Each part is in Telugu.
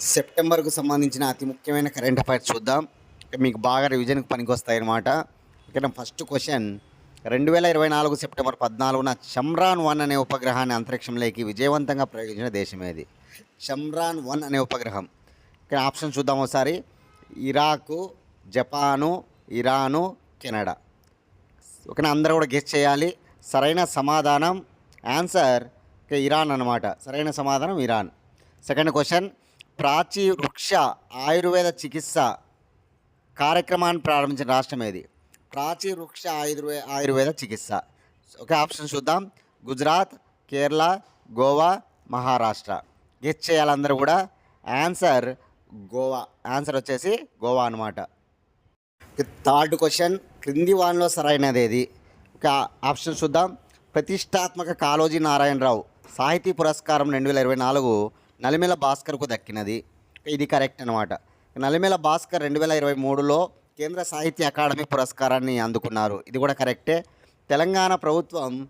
సెప్టెంబర్కు సంబంధించిన అతి ముఖ్యమైన కరెంట్ అఫైర్స్ చూద్దాం. మీకు బాగా రివిజన్కి పనికొస్తాయి అన్నమాట ఇక్కడ ఫస్ట్ క్వశ్చన్ రెండు వేల ఇరవై నాలుగు సెప్టెంబర్ పద్నాలుగున చమ్రాన్ వన్ అనే ఉపగ్రహాన్ని అంతరిక్షంలోకి విజయవంతంగా ప్రయోగించిన దేశం ఏది? చమ్రాన్ వన్ అనే ఉపగ్రహం. ఇక్కడ ఆప్షన్ చూద్దాం ఒకసారి. Iraq Japan Iran Canada. ఓకేనా అందరూ కూడా గెస్ట్ చేయాలి. సరైన సమాధానం ఆన్సర్ ఇరాన్ అనమాట సరైన సమాధానం ఇరాన్. సెకండ్ క్వశ్చన్ ప్రాచీ వృక్ష ఆయుర్వేద చికిత్స కార్యక్రమాన్ని ప్రారంభించిన రాష్ట్రం ఏది? ప్రాచీ వృక్ష ఆయుర్వే ఆయుర్వేద చికిత్స. ఒక ఆప్షన్ చూద్దాం. గుజరాత్ కేరళ గోవా మహారాష్ట్ర. గెస్ట్ చేయాలందరూ కూడా. ఆన్సర్ గోవా. ఆన్సర్ వచ్చేసి గోవా అనమాట థర్డ్ క్వశ్చన్. క్రింది వానిలో సరైనది ఏది? ఒక ఆప్షన్ చూద్దాం. ప్రతిష్టాత్మక కాళోజీ నారాయణరావు. సాహితీ పురస్కారం రెండు వేల ఇరవై నాలుగు నలిమెల భాస్కర్కు దక్కినది. ఇది కరెక్ట్ అనమాట నలిమెల భాస్కర్ రెండు వేల ఇరవై మూడులో కేంద్ర సాహిత్య అకాడమీ పురస్కారాన్ని అందుకున్నారు. ఇది కూడా కరెక్టే. తెలంగాణ ప్రభుత్వం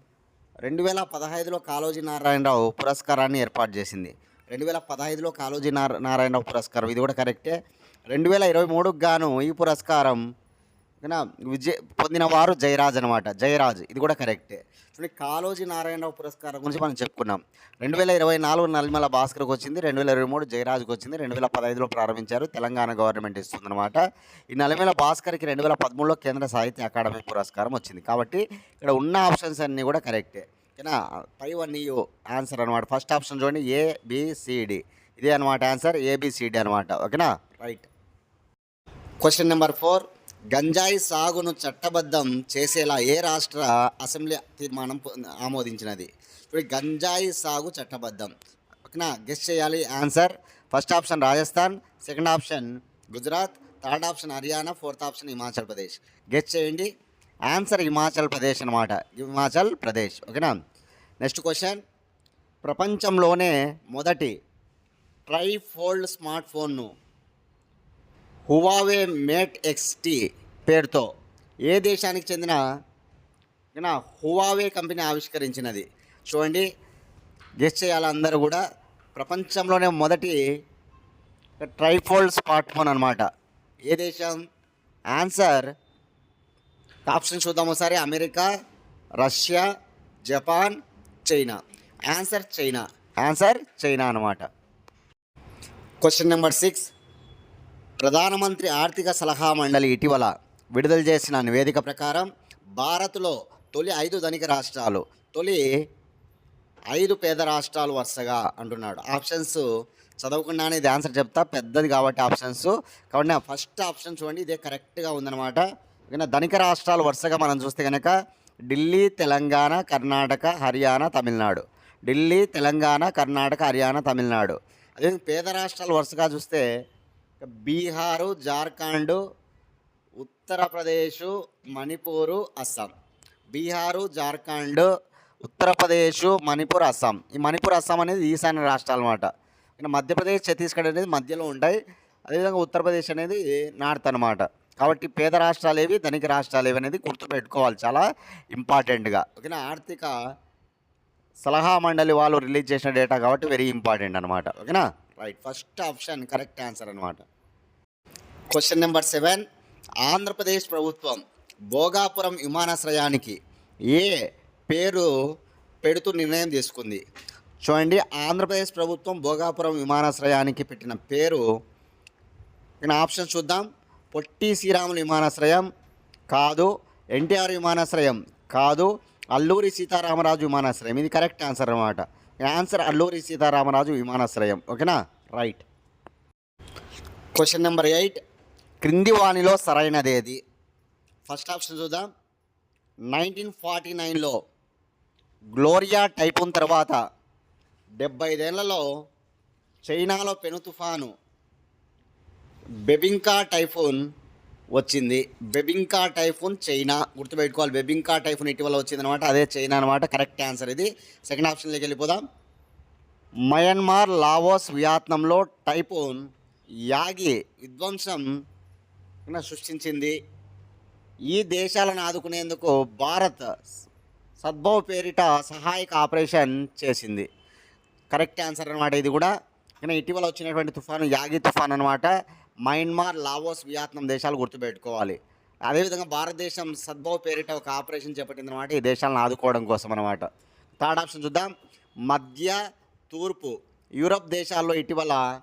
రెండు వేల పదహైదులో కాళోజీ నారాయణరావు పురస్కారాన్ని ఏర్పాటు చేసింది. రెండు వేల పదహైదులో కాళోజీ నార నారాయణరావు పురస్కారం ఇది కూడా కరెక్టే. రెండు వేల ఇరవై మూడుకు గాను ఈ పురస్కారం ఓకేనా విజయ్ పొందిన వారు జయరాజ్ అనమాట జయరాజ్ ఇది కూడా కరెక్టే. చూడండి కాళోజీ నారాయణరావు పురస్కారం గురించి మనం చెప్పుకున్నాం. రెండు వేల ఇరవై నాలుగు నల్మల భాస్కర్కి వచ్చింది రెండు వేల ఇరవై మూడు జయరాజ్కి వచ్చింది రెండు వేల పదహైదులో ప్రారంభించారు తెలంగాణ గవర్నమెంట్ ఇస్తుందన్నమాట. ఈ నల్మల భాస్కర్కి రెండు వేల పదమూడులో కేంద్ర సాహిత్య అకాడమీ పురస్కారం వచ్చింది. కాబట్టి ఇక్కడ ఉన్న ఆప్షన్స్ అన్నీ కూడా కరెక్టే. ఓకేనా? పై వన్ యూ ఆన్సర్ అనమాట ఫస్ట్ ఆప్షన్ చూడండి ఏబిసిడి ఇదే అనమాట answer A B C D అనమాట ఓకేనా? రైట్. Question number four. గంజాయి సాగును చట్టబద్ధం చేసేలా ఏ రాష్ట్ర అసెంబ్లీ తీర్మానం ఆమోదించినది? ఇప్పుడు గంజాయి సాగు చట్టబద్ధం. ఓకేనా గెస్ట్ చేయాలి answer first option Rajasthan second option Gujarat third option Haryana fourth option Himachal Pradesh. Guess చేయండి. ఆన్సర్ హిమాచల్ ప్రదేశ్ అనమాట హిమాచల్ ప్రదేశ్ ఓకేనా? నెక్స్ట్ క్వశ్చన్ ప్రపంచంలోనే మొదటి ట్రై ఫోల్డ్ స్మార్ట్ ఫోన్ను హువావే మేట్ ఎక్స్టీ పేరుతో ఏ దేశానికి చెందిన హువావే కంపెనీ ఆవిష్కరించినది? చూడండి. గెస్ట్ చేయాలి అందరూ కూడా? ప్రపంచంలోనే మొదటి ట్రైఫోల్డ్ స్మార్ట్ ఫోన్ అనమాట ఏ దేశం? ఆన్సర్. ఆప్షన్ చూద్దాం ఒకసారి. America Russia Japan China. Answer China. Answer China అనమాట క్వశ్చన్ నెంబర్ సిక్స్. ప్రధానమంత్రి ఆర్థిక సలహా మండలి ఇటీవల విడుదల చేసిన నివేదిక ప్రకారం భారత్లో తొలి ఐదు ధనిక రాష్ట్రాలు తొలి ఐదు పేద రాష్ట్రాలు వరుసగా అంటున్నాడు. ఆప్షన్స్ చదవకుండానే ఇది ఆన్సర్ చెప్తా. పెద్దది కాబట్టి ఆప్షన్స్. కాబట్టి నా ఫస్ట్ ఆప్షన్ చూడండి ఇదే కరెక్ట్గా ఉందన్నమాట. ఓకేనా? ధనిక రాష్ట్రాలు వరుసగా మనం చూస్తే కనుక ఢిల్లీ తెలంగాణ కర్ణాటక హర్యానా తమిళనాడు. ఢిల్లీ తెలంగాణ కర్ణాటక హర్యానా తమిళనాడు. అదే పేద రాష్ట్రాలు వరుసగా చూస్తే బీహారు జార్ఖండ్ ఉత్తరప్రదేశ్ మణిపూరు అస్సాం. బీహారు జార్ఖండ్ ఉత్తరప్రదేశ్ మణిపూర్ అస్సాం. ఈ మణిపూర్ అస్సాం అనేది ఈశాన్య రాష్ట్రాలు అనమాట ఇంకా మధ్యప్రదేశ్ ఛత్తీస్గఢ్ అనేది మధ్యలో ఉంటాయి. అదేవిధంగా ఉత్తరప్రదేశ్ అనేది నార్త్ అనమాట కాబట్టి పేద రాష్ట్రాలు ఏవి ధనిక రాష్ట్రాలు ఏవి అనేది గుర్తుపెట్టుకోవాలి. చాలా ఇంపార్టెంట్గా. ఓకేనా? ఆర్థిక సలహా మండలి వాళ్ళు రిలీజ్ చేసిన డేటా కాబట్టి వెరీ ఇంపార్టెంట్ అనమాట ఓకేనా? Right first option correct answer అనమాట క్వశ్చన్ నెంబర్ సెవెన్ ఆంధ్రప్రదేశ్ ప్రభుత్వం భోగాపురం విమానాశ్రయానికి ఏ పేరు పెడుతూ నిర్ణయం తీసుకుంది? చూడండి ఆంధ్రప్రదేశ్ ప్రభుత్వం భోగాపురం విమానాశ్రయానికి పెట్టిన పేరు. ఇక్కడ ఆప్షన్ చూద్దాం. పొట్టి శ్రీరాములు విమానాశ్రయం కాదు ఎన్టీఆర్ విమానాశ్రయం కాదు అల్లూరి సీతారామరాజు విమానాశ్రయం. ఇది కరెక్ట్ ఆన్సర్ అనమాట ఆన్సర్ అల్లూరి సీతారామరాజు విమానాశ్రయం. ఓకేనా? రైట్ క్వశ్చన్ నెంబర్ ఎయిట్ క్రింది వాణిలో సరైనదేది? ఫస్ట్ ఆప్షన్ చూద్దాం. నైన్టీన్ ఫార్టీ నైన్లో గ్లోరియా టైఫూన్ తర్వాత డెబ్బై ఐదేళ్ళలో చైనాలో పెను తుఫాను బెబింకా టైఫూన్ వచ్చింది. బెబింకా టైఫూన్ చైనా గుర్తుపెట్టుకోవాలి. బెబింకా టైఫూన్ ఇటీవల వచ్చింది అనమాట అదే చైనా అనమాట కరెక్ట్ ఆన్సర్ ఇది. సెకండ్ ఆప్షన్లోకి వెళ్ళిపోదాం. మయన్మార్ లావోస్ వియత్నంలో టైఫూన్ యాగి విధ్వంసం సృష్టించింది. ఈ దేశాలను ఆదుకునేందుకు భారత్ సద్భవ్ పేరిట సహాయక ఆపరేషన్ చేసింది. కరెక్ట్ ఆన్సర్ అనమాట ఇది కూడా. కానీ ఇటీవల వచ్చినటువంటి తుఫాను యాగి తుఫాన్ అనమాట మయన్మార్ లావోస్ వియత్నాం దేశాలు గుర్తుపెట్టుకోవాలి. అదేవిధంగా భారతదేశం సద్భావ్ పేరిట ఒక ఆపరేషన్ చేపట్టింది అనమాట ఈ దేశాలను ఆదుకోవడం కోసం అనమాట థర్డ్ ఆప్షన్ చూద్దాం. మధ్య తూర్పు యూరప్ దేశాల్లో ఇటీవల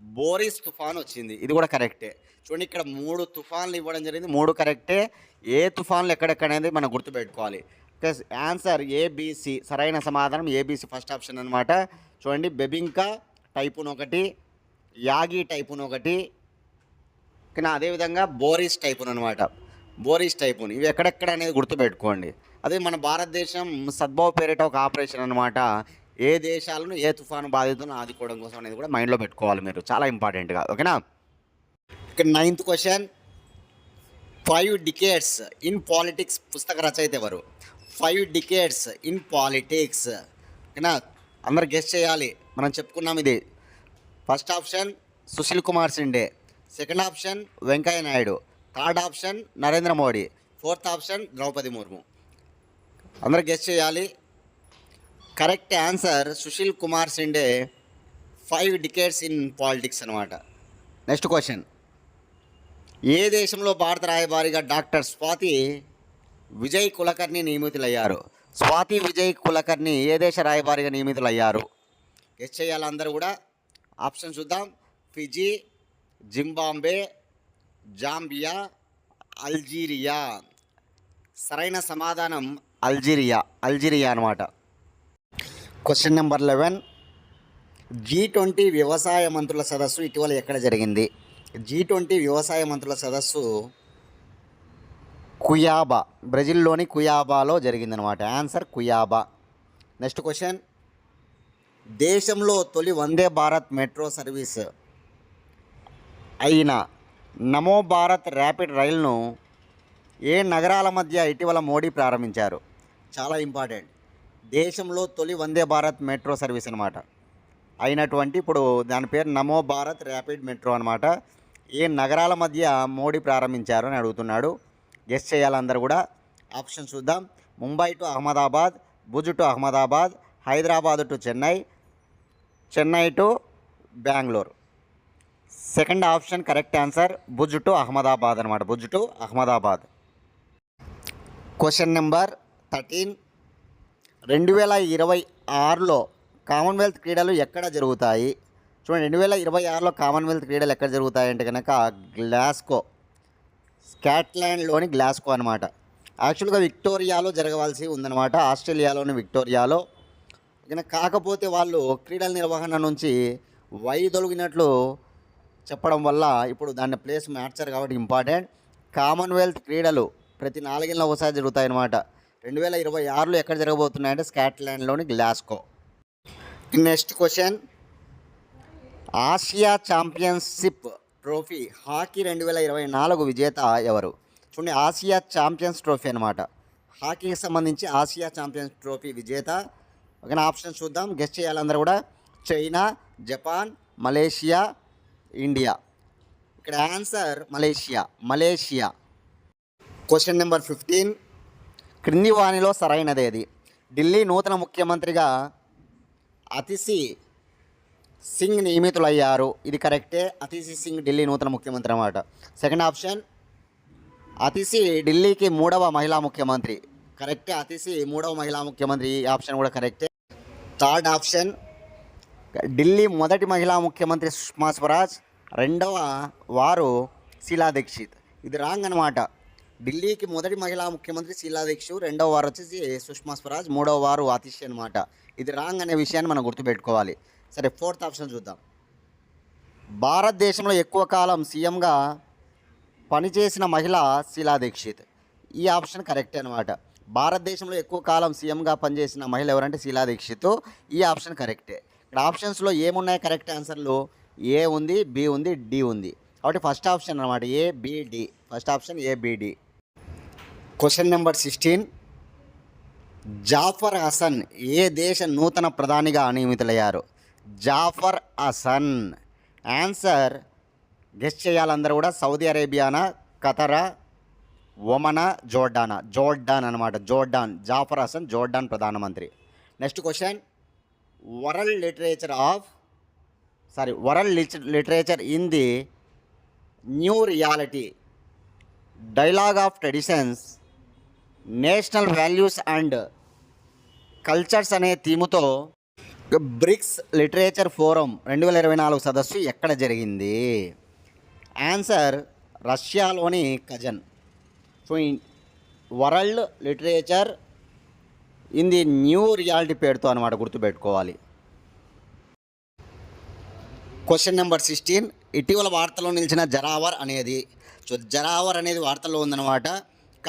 బోరిస్ తుఫాన్ వచ్చింది. ఇది కూడా కరెక్టే. చూడండి ఇక్కడ మూడు తుఫాన్లు ఇవ్వడం జరిగింది. మూడు కరెక్టే. ఏ తుఫాన్లు ఎక్కడెక్కడ అనేది మనం గుర్తుపెట్టుకోవాలి. Plus answer A B C. సరైన సమాధానం ఏబిసి ఫస్ట్ ఆప్షన్ అనమాట చూడండి బెబింకా టైపున్ ఒకటి యాగి టైపున్ ఒకటి కానీ అదేవిధంగా బోరిస్ టైపును అనమాట బోరిస్ టైపున్. ఇవి ఎక్కడెక్కడ అనేది గుర్తుపెట్టుకోండి. అదే మన భారతదేశం సద్భావ పేరిట ఒక ఆపరేషన్ అనమాట ఏ దేశాలను ఏ తుఫాను బాధితులను ఆదుకోవడం కోసం అనేది కూడా మైండ్లో పెట్టుకోవాలి మీరు. చాలా ఇంపార్టెంట్గా. ఓకేనా? ఇక్కడ ninth question. Five decades in politics. పుస్తక రచయిత ఎవరు? Five decades in politics. ఓకేనా? అందరు గెస్ట్ చేయాలి. మనం చెప్పుకున్నాం ఇది. First option Sushil Kumar Shinde second option Venkaiah Naidu third option Narendra Modi fourth option Droupadi Murmu. అందరూ గెస్ట్ చేయాలి. Correct answer Sushil Kumar Shinde five decades in politics అనమాట నెక్స్ట్ క్వశ్చన్ ఏ దేశంలో భారత రాయబారిగా డాక్టర్ స్వాతి విజయ్ కులకర్ణి నియమితులయ్యారు? స్వాతి విజయ్ కులకర్ణి ఏ దేశ రాయబారిగా నియమితులయ్యారు? గెస్ట్ చేయాలి అందరూ కూడా. ఆప్షన్ చూద్దాం. Fiji Zimbabwe Zambia Algeria. సరైన సమాధానం అల్జీరియా. అల్జీరియా అనమాట question number eleven G twenty వ్యవసాయ మంత్రుల సదస్సు ఇటీవల ఎక్కడ జరిగింది? జీ ట్వంటీ వ్యవసాయ మంత్రుల సదస్సు కుయాబా బ్రెజిల్లోని కుయాబాలో జరిగిందనమాట ఆన్సర్ కుయాబా. నెక్స్ట్ క్వశ్చన్ దేశంలో తొలి వందే భారత్ మెట్రో సర్వీస్ అయిన నమో భారత్ ర్యాపిడ్ రైలును ఏ నగరాల మధ్య ఇటీవల మోడీ ప్రారంభించారు? చాలా ఇంపార్టెంట్. దేశంలో తొలి వందే భారత్ మెట్రో సర్వీస్ అనమాట అయినటువంటి ఇప్పుడు దాని పేరు నమో భారత్ ర్యాపిడ్ మెట్రో అనమాట ఏ నగరాల మధ్య మోడీ ప్రారంభించారు అని అడుగుతున్నాడు. గెస్ట్ చేయాలందరూ కూడా. ఆప్షన్ చూద్దాం. Mumbai to Ahmedabad Bhuj to Ahmedabad Hyderabad to Chennai Chennai to Bengaluru. Second option correct answer Bhuj to Ahmedabad అనమాట Bhuj to Ahmedabad. Question number thirteen. రెండు వేల ఇరవై ఆరులో కామన్వెల్త్ క్రీడలు ఎక్కడ జరుగుతాయి? చూడండి రెండు వేల ఇరవై ఆరులో కామన్వెల్త్ క్రీడలు ఎక్కడ జరుగుతాయి అంటే కనుక గ్లాస్కో స్కాట్లాండ్లోని గ్లాస్కో అనమాట యాక్చువల్గా విక్టోరియాలో జరగవలసి ఉందన్నమాట. ఆస్ట్రేలియాలోని విక్టోరియాలో ఇక కాకపోతే వాళ్ళు క్రీడల నిర్వహణ నుంచి వైదొలిగినట్లు చెప్పడం వల్ల ఇప్పుడు దాన్ని ప్లేస్ మార్చారు కాబట్టి ఇంపార్టెంట్. కామన్వెల్త్ క్రీడలు ప్రతి నాలుగేళ్ళ ఒకసారి జరుగుతాయన్నమాట. రెండు వేల ఇరవై ఆరులో ఎక్కడ జరగబోతున్నాయంటే స్కాట్లాండ్లోని Glasgow next question. Asia championship trophy hockey రెండు వేల ఇరవై నాలుగు విజేత ఎవరు? చూడండి ఆసియా ఛాంపియన్స్ ట్రోఫీ అనమాట హాకీకి సంబంధించి ఆసియా ఛాంపియన్స్ ట్రోఫీ విజేత ఓకేనా? ఆప్షన్ చూద్దాం. గెస్ట్ చేయాలందరూ కూడా. China Japan Malaysia India. ఇక్కడ answer Malaysia. Malaysia. Question number fifteen. క్రింది వాణిలో సరైనదేది ఢిల్లీ నూతన ముఖ్యమంత్రిగా అతిసి సింగ్ నియమితులయ్యారు. ఇది కరెక్టే. అతిసి సింగ్ ఢిల్లీ నూతన ముఖ్యమంత్రి అన్నమాట. Second option. అతిసి ఢిల్లీకి మూడవ మహిళా ముఖ్యమంత్రి. కరెక్టే. అతిసి మూడవ మహిళా ముఖ్యమంత్రి. ఈ ఆప్షన్ కూడా కరెక్టే. థర్డ్ ఆప్షన్ ఢిల్లీ మొదటి మహిళా ముఖ్యమంత్రి సుష్మా స్వరాజ్ రెండవ వారు శీలా దీక్షిత్. ఇది రాంగ్ అనమాట ఢిల్లీకి మొదటి మహిళా ముఖ్యమంత్రి శీలా దీక్షిత్ రెండవ వారు వచ్చేసి సుష్మా స్వరాజ్ మూడవ వారు అతిష్ అనమాట ఇది రాంగ్ అనే విషయాన్ని మనం గుర్తుపెట్టుకోవాలి. సరే ఫోర్త్ ఆప్షన్ చూద్దాం. భారతదేశంలో ఎక్కువ కాలం సీఎంగా పనిచేసిన మహిళ శీలా దీక్షిత్. ఈ ఆప్షన్ కరెక్ట్ అనమాట భారతదేశంలో ఎక్కువ కాలం సీఎంగా పనిచేసిన మహిళ ఎవరంటే శీలా దీక్షిత్. ఈ ఆప్షన్ కరెక్టే. ఇక్కడ ఆప్షన్స్లో ఏమున్నాయి కరెక్ట్ ఆన్సర్లు? ఏ ఉంది బి ఉంది డి ఉంది. కాబట్టి ఫస్ట్ ఆప్షన్ అనమాట A B D first option A B D question number sixteen. Jafar Hassan ఏ దేశ నూతన ప్రధానిగా నియమితులయ్యారు జాఫర్ హసన్. ఆన్సర్ గెస్ట్ చేయాలందరూ కూడా సౌదీ అరేబియానా ఖతరా ఒమనా జోర్డానా. జోర్డాన్ అనమాట జోర్డాన్. జాఫర్ హసన్ జోర్డాన్ ప్రధానమంత్రి. Next question. World literature of sorry world literature in the new reality. Dialogue of traditions national values and cultures అనే థీముతో బ్రిక్స్ లిటరేచర్ ఫోరం రెండు వేల ఇరవై నాలుగు సదస్సు ఎక్కడ జరిగింది? ఆన్సర్ రష్యాలోని Kazan world literature in the new reality పేరుతో అనమాట గుర్తుపెట్టుకోవాలి. క్వశ్చన్ నెంబర్ సిక్స్టీన్ ఇటీవల వార్తల్లో నిలిచిన జరావర్ అనేది. సో జరావర్ అనేది వార్తల్లో ఉందన్నమాట.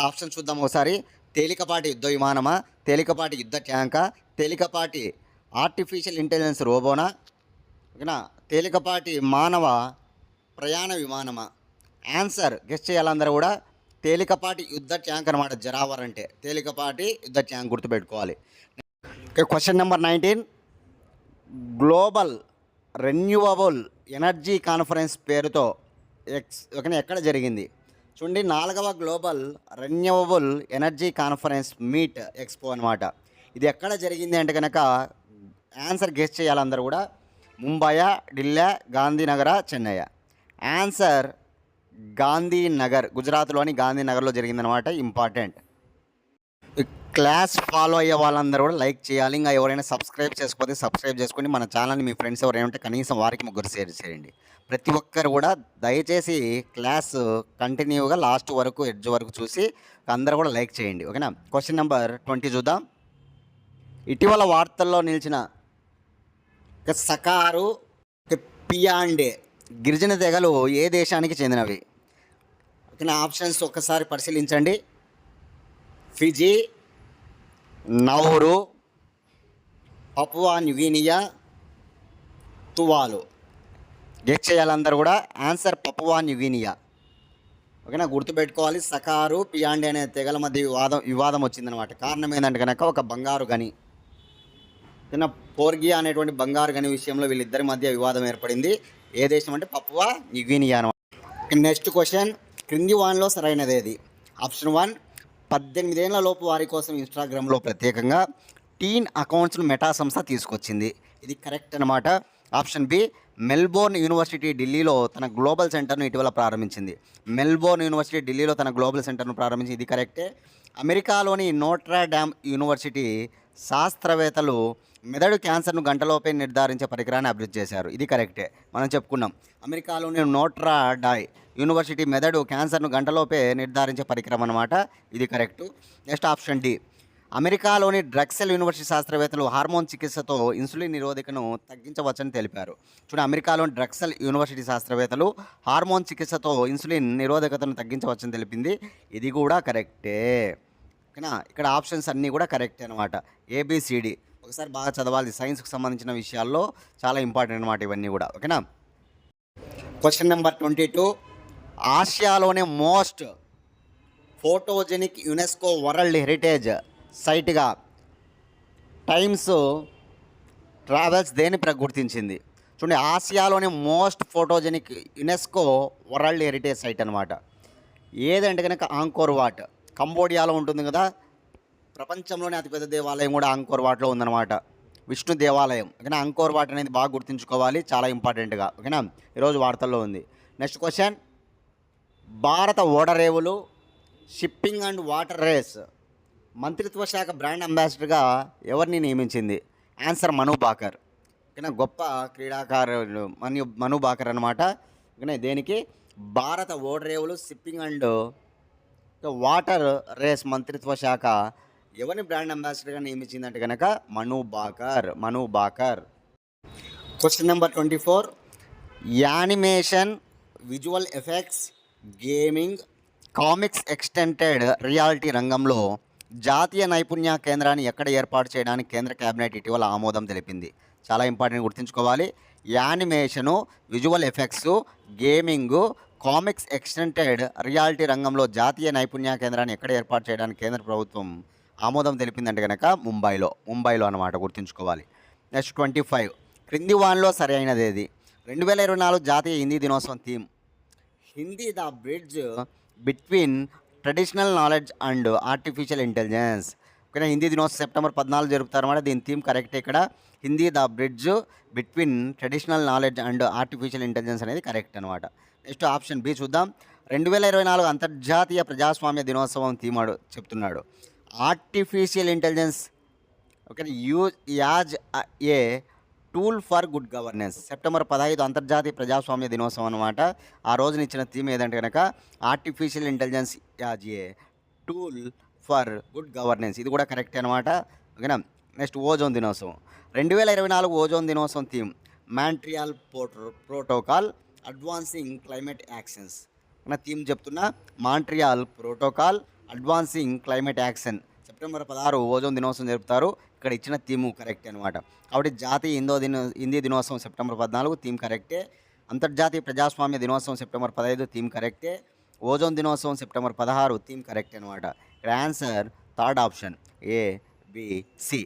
ఆప్షన్ చూద్దాం ఒకసారి. తేలికపాటి యుద్ధ విమానమా? తేలికపాటి యుద్ధ ట్యాంకా? తేలికపాటి ఆర్టిఫిషియల్ ఇంటెలిజెన్స్ రోబోనా? ఓకేనా? తేలికపాటి మానవ ప్రయాణ విమానమా? ఆన్సర్ గెస్ట్ చేయాలందరూ కూడా. తేలికపాటి యుద్ధ ట్యాంక్ అనమాట జరావర్ అంటే తేలికపాటి యుద్ధ ట్యాంక్ గుర్తుపెట్టుకోవాలి. Question number nineteen global renewable energy conference పేరుతో ఎక్స్ ఎక్కడ జరిగింది? చూడండి నాలుగవ global renewable energy conference meet expo అనమాట ఇది ఎక్కడ జరిగింది అంటే కనుక ఆన్సర్ గెస్ట్ చేయాలందరూ కూడా. ముంబయా ఢిల్లీ గాంధీనగర చెన్నై. ఆన్సర్ గాంధీనగర్ గుజరాత్లోని గాంధీనగర్లో జరిగిందనమాట ఇంపార్టెంట్. క్లాస్ ఫాలో అయ్యే వాళ్ళందరూ కూడా లైక్ చేయాలి. ఇంకా ఎవరైనా సబ్స్క్రైబ్ చేసుకోతే సబ్స్క్రైబ్ చేసుకొని మన ఛానల్ని మీ ఫ్రెండ్స్ ఎవరైనా ఉంటే కనీసం వారికి ముగ్గురు షేర్ చేయండి. ప్రతి ఒక్కరు కూడా దయచేసి క్లాస్ కంటిన్యూగా లాస్ట్ వరకు ఎడ్జ్ వరకు చూసి అందరూ కూడా లైక్ చేయండి. ఓకేనా? క్వశ్చన్ నెంబర్ ట్వంటీ చూద్దాం. ఇటీవల వార్తల్లో నిలిచిన సకారు పియాండే గిరిజన తెగలు ఏ దేశానికి చెందినవి? ఓకేనా ఆప్షన్స్ ఒక్కసారి పరిశీలించండి. Fiji Nauru Papua New Guinea Tuvalu. Get చేయాలందరూ కూడా. Answer Papua New Guinea. ఓకేనా గుర్తుపెట్టుకోవాలి. సకారు పియాండి అనే తెగల మధ్య వివాదం వివాదం వచ్చిందనమాట కారణం ఏంటంటే కనుక ఒక బంగారు గని. చిన్న పోర్గియా అనేటువంటి బంగారు గని విషయంలో వీళ్ళిద్దరి మధ్య వివాదం ఏర్పడింది. ఏ దేశం అంటే పప్పువా న్యూగినియా అనమాట నెక్స్ట్ క్వశ్చన్ క్రింది వాన్లో సరైనది ఏది? ఆప్షన్ వన్ పద్దెనిమిదేళ్ళ లోపు వారి కోసం ఇన్స్టాగ్రామ్లో ప్రత్యేకంగా టీన్ అకౌంట్స్ను మెటా సంస్థ తీసుకొచ్చింది. ఇది కరెక్ట్ అనమాట ఆప్షన్ బి మెల్బోర్న్ యూనివర్సిటీ ఢిల్లీలో తన గ్లోబల్ సెంటర్ను ఇటీవల ప్రారంభించింది. మెల్బోర్న్ యూనివర్సిటీ ఢిల్లీలో తన గ్లోబల్ సెంటర్ను ప్రారంభించింది ఇది కరెక్టే. అమెరికాలోని నోట్రా డ్యామ్ యూనివర్సిటీ శాస్త్రవేత్తలు మెదడు క్యాన్సర్ను గంటలోపే నిర్ధారించే పరికరాన్ని అభివృద్ధి చేశారు. ఇది కరెక్టే. మనం చెప్పుకున్నాం. అమెరికాలోని నోట్రా డాయ్ యూనివర్సిటీ మెదడు క్యాన్సర్ను గంటలోపే నిర్ధారించే పరికరం అనమాట ఇది కరెక్టు. Next option D. అమెరికాలోని డ్రగ్సెల్ యూనివర్సిటీ శాస్త్రవేత్తలు హార్మోన్ చికిత్సతో ఇన్సులిన్ నిరోధికను తగ్గించవచ్చని తెలిపారు. చూడండి అమెరికాలోని డ్రగ్సెల్ యూనివర్సిటీ శాస్త్రవేత్తలు హార్మోన్ చికిత్సతో ఇన్సులిన్ నిరోధకతను తగ్గించవచ్చని తెలిపింది. ఇది కూడా కరెక్టే. ఓకేనా ఇక్కడ ఆప్షన్స్ అన్నీ కూడా కరెక్ట్ అనమాట ఏబిసిడి ఒకసారి బాగా చదవాలి. సైన్స్కి సంబంధించిన విషయాల్లో చాలా ఇంపార్టెంట్ అనమాట ఇవన్నీ కూడా. ఓకేనా? Question number twenty two ఆసియాలోనే most photogenic UNESCO world heritage సైట్గా Times travels దేని ప్ర గుర్తించింది? చూడండి ఆసియాలోని most photogenic UNESCO world heritage site అనమాట ఏదంటే కనుక ఆంకోర్ వాట్? కంబోడియాలో ఉంటుంది కదా ప్రపంచంలోనే అతిపెద్ద దేవాలయం కూడా అంకోర్ వాట్లో ఉందన్నమాట. విష్ణు దేవాలయం ఓకేనా? అంకోర్ వాట్ అనేది బాగా గుర్తుంచుకోవాలి చాలా ఇంపార్టెంట్గా ఓకేనా? ఈరోజు వార్తల్లో ఉంది. నెక్స్ట్ క్వశ్చన్ భారత ఓడరేవులు షిప్పింగ్ అండ్ వాటర్ రేస్ మంత్రిత్వ శాఖ బ్రాండ్ అంబాసిడర్గా ఎవరిని నియమించింది? ఆన్సర్ మను బాకర్. ఓకేనా? గొప్ప క్రీడాకారులు మను మను బాకర్ అనమాట ఓకేనా? దేనికి? భారత ఓడరేవులు షిప్పింగ్ అండ్ వాటర్ రేస్ మంత్రిత్వ శాఖ ఎవరిని బ్రాండ్ అంబాసిడర్గా నియమించిందంటే కనుక Manu Bhaker Manu Bhaker. Question number twenty four animation visual effects gaming comics extended reality రంగంలో జాతీయ నైపుణ్య కేంద్రాన్ని ఎక్కడ ఏర్పాటు చేయడానికి కేంద్ర కేబినెట్ ఇటీవల ఆమోదం తెలిపింది? చాలా ఇంపార్టెంట్ గుర్తుంచుకోవాలి. Animation visual effects gaming comics extended reality రంగంలో జాతీయ నైపుణ్య కేంద్రాన్ని ఎక్కడ ఏర్పాటు చేయడానికి కేంద్ర ప్రభుత్వం ఆమోదం తెలిపిందంటే కనుక ముంబైలో ముంబైలో అనమాట గుర్తుంచుకోవాలి. నెక్స్ట్ ట్వంటీ ఫైవ్ క్రింది వాన్లో సరి అయినది ఏది? రెండు వేల ఇరవై నాలుగు జాతీయ హిందీ దినోత్సవం theme. Hindi the bridge between traditional knowledge and artificial intelligence. ఓకేనా? హిందీ దినోత్సవం సెప్టెంబర్ పద్నాలుగు జరుపుతారన్నమాట. దీని థీమ్ కరెక్ట్ ఇక్కడ. Hindi the bridge between traditional knowledge and artificial intelligence అనేది కరెక్ట్ అనమాట నెక్స్ట్ ఆప్షన్ బి చూద్దాం. రెండు వేల ఇరవై నాలుగు అంతర్జాతీయ ప్రజాస్వామ్య దినోత్సవం థీమ్ చెప్తున్నాడు. Artificial intelligence okay use as a tool for good governance. September పదహైదు అంతర్జాతీయ ప్రజాస్వామ్య దినోత్సవం అనమాట ఆ రోజున ఇచ్చిన థీమ్ ఏదంటే కనుక artificial intelligence as a tool for good governance. ఇది కూడా కరెక్ట్ అనమాట ఓకేనా? నెక్స్ట్ ఓజోన్ దినోత్సవం. రెండు వేల ఇరవై నాలుగు ఓజోన్ దినోత్సవం థీమ్. మ్యాంట్రియాల్ పోటో ప్రోటోకాల్ అడ్వాన్సింగ్ క్లైమేట్ యాక్షన్స్. మన థీమ్ చెప్తున్నా Montreal protocol advancing climate action. September పదహారు ఓజోన్ దినోత్సవం జరుపుతారు. ఇక్కడ ఇచ్చిన థీము కరెక్ట్ అనమాట కాబట్టి జాతీయ హిందో దిన హిందీ దినోత్సవం సెప్టెంబర్ పద్నాలుగు థీమ్ కరెక్టే. అంతర్జాతీయ ప్రజాస్వామ్య దినోత్సవం సెప్టెంబర్ పదహైదు థీమ్ కరెక్టే. ఓజోన్ దినోత్సవం సెప్టెంబర్ పదహారు థీమ్ కరెక్ట్ అనమాట ఇక్కడ answer third option A B C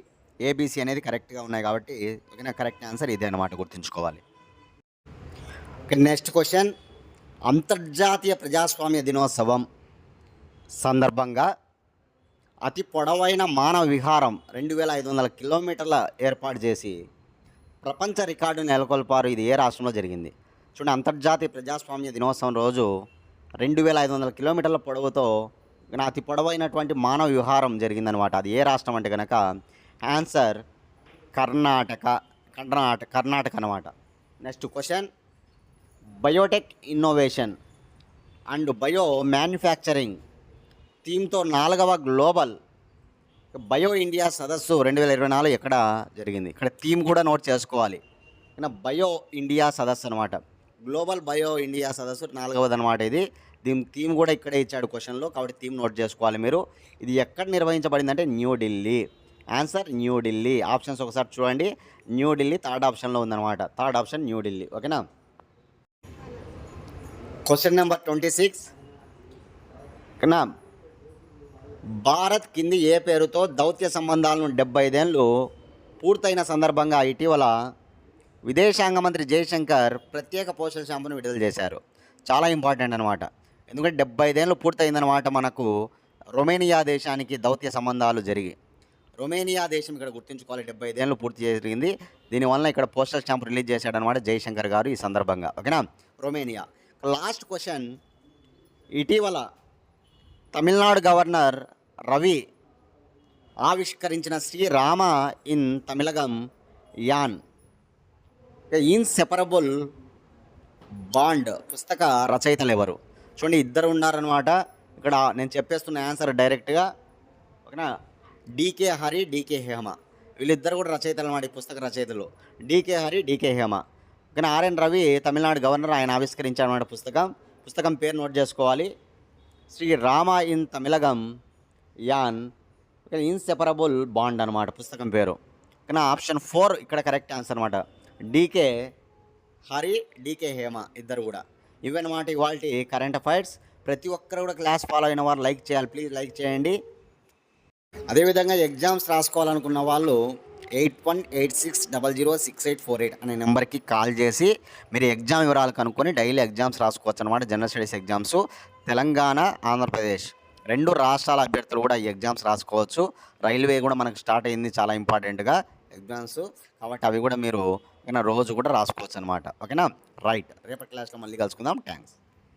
A B C అనేది కరెక్ట్గా ఉన్నాయి కాబట్టి ఓకేనా కరెక్ట్ ఆన్సర్ ఇదే అనమాట గుర్తుంచుకోవాలి. Okay next question. అంతర్జాతీయ ప్రజాస్వామ్య దినోత్సవం సందర్భంగా అతి పొడవైన మానవ విహారం రెండు వేల ఐదు వందల కిలోమీటర్ల ఏర్పాటు చేసి ప్రపంచ రికార్డు నెలకొల్పారు. ఇది ఏ రాష్ట్రంలో జరిగింది? చూడండి అంతర్జాతీయ ప్రజాస్వామ్య దినోత్సవం రోజు రెండు వేల ఐదు వందల కిలోమీటర్ల పొడవుతో అతి పొడవైనటువంటి మానవ విహారం జరిగిందనమాట అది ఏ రాష్ట్రం అంటే కనుక ఆన్సర్ కర్ణాటక కర్ణాటక కర్ణాటక అనమాట next question. Biotech innovation and bio manufacturing థీమ్తో నాలుగవ గ్లోబల్ బయో ఇండియా సదస్సు రెండు వేల ఇరవై నాలుగు ఎక్కడ జరిగింది? ఇక్కడ థీమ్ కూడా నోట్ చేసుకోవాలి. బయో ఇండియా సదస్సు అనమాట గ్లోబల్ బయో ఇండియా సదస్సు నాలుగవది అనమాట ఇది. దీని థీమ్ కూడా ఇక్కడే ఇచ్చాడు క్వశ్చన్లో కాబట్టి థీమ్ నోట్ చేసుకోవాలి మీరు. ఇది ఎక్కడ నిర్వహించబడిందంటే న్యూఢిల్లీ ఆన్సర్ న్యూఢిల్లీ ఆప్షన్స్ ఒకసారి చూడండి. న్యూఢిల్లీ థర్డ్ ఆప్షన్లో ఉందన్నమాట. థర్డ్ ఆప్షన్ న్యూఢిల్లీ ఓకేనా? క్వశ్చన్ నెంబర్ ట్వంటీ సిక్స్ ఓకేనా? భారత్ కింది ఏ పేరుతో దౌత్య సంబంధాలను డెబ్బై ఐదేళ్ళు పూర్తయిన సందర్భంగా ఇటీవల విదేశాంగ మంత్రి జయశంకర్ ప్రత్యేక పోషణ షాంపును విడుదల చేశారు. చాలా ఇంపార్టెంట్ అనమాట ఎందుకంటే డెబ్బై ఐదేళ్ళు పూర్తయిందనమాట మనకు రొమేనియా దేశానికి దౌత్య సంబంధాలు జరిగి. రొమేనియా దేశం ఇక్కడ గుర్తుంచుకోవాలి. డెబ్బై ఐదేళ్ళు పూర్తి జరిగింది. దీనివల్ల ఇక్కడ పోస్టల్ స్టాంప్ రిలీజ్ చేశాడనమాట జయశంకర్ గారు ఈ సందర్భంగా. ఓకేనా? రొమేనియా. Last question. ఇటీవల తమిళనాడు గవర్నర్ రవి ఆవిష్కరించిన Sri Rama in Tamilagam an. Inseparable bond పుస్తక రచయితలు ఎవరు చూడండి ఇద్దరు ఉన్నారనమాట ఇక్కడ నేను చెప్పేస్తున్న ఆన్సర్ డైరెక్ట్గా ఓకేనా? డీకే హరి డీకే హేమ వీళ్ళిద్దరు కూడా రచయితలు అనమాట ఈ పుస్తక రచయితలు. డీకే హరి డీకే హేమ ఓకేనా? ఆర్ఎన్ రవి తమిళనాడు గవర్నర్ ఆయన ఆవిష్కరించారన్నమాట పుస్తకం. పుస్తకం పేరు నోట్ చేసుకోవాలి. Sri Rama in Tamilagam an inseparable bond అనమాట పుస్తకం పేరు. కానీ ఆప్షన్ ఫోర్ ఇక్కడ కరెక్ట్ ఆన్సర్ అనమాట D K Hari D K Hema ఇద్దరు కూడా. ఇవన్నమాట ఇవాళ కరెంట్ అఫైర్స్ ప్రతి ఒక్కరు కూడా క్లాస్ ఫాలో అయిన వారు లైక్ చేయాలి. ప్లీజ్ లైక్ చేయండి. అదేవిధంగా ఎగ్జామ్స్ రాసుకోవాలనుకున్న వాళ్ళు eight one eight six double zero six eight four eight అనే నెంబర్కి కాల్ చేసి మీరు ఎగ్జామ్ వివరాలు కనుక్కొని డైలీ ఎగ్జామ్స్ రాసుకోవచ్చు అనమాట general studies exams Telangana Andhra Pradesh రెండు రాష్ట్రాల అభ్యర్థులు కూడా ఈ ఎగ్జామ్స్ రాసుకోవచ్చు. రైల్వే కూడా మనకు స్టార్ట్ అయింది చాలా ఇంపార్టెంట్గా ఎగ్జామ్స్ కాబట్టి అవి కూడా మీరు రోజు కూడా రాసుకోవచ్చు అనమాట ఓకేనా? రైట్. రేపటి క్లాస్లో మళ్ళీ కలుసుకుందాం. థ్యాంక్స్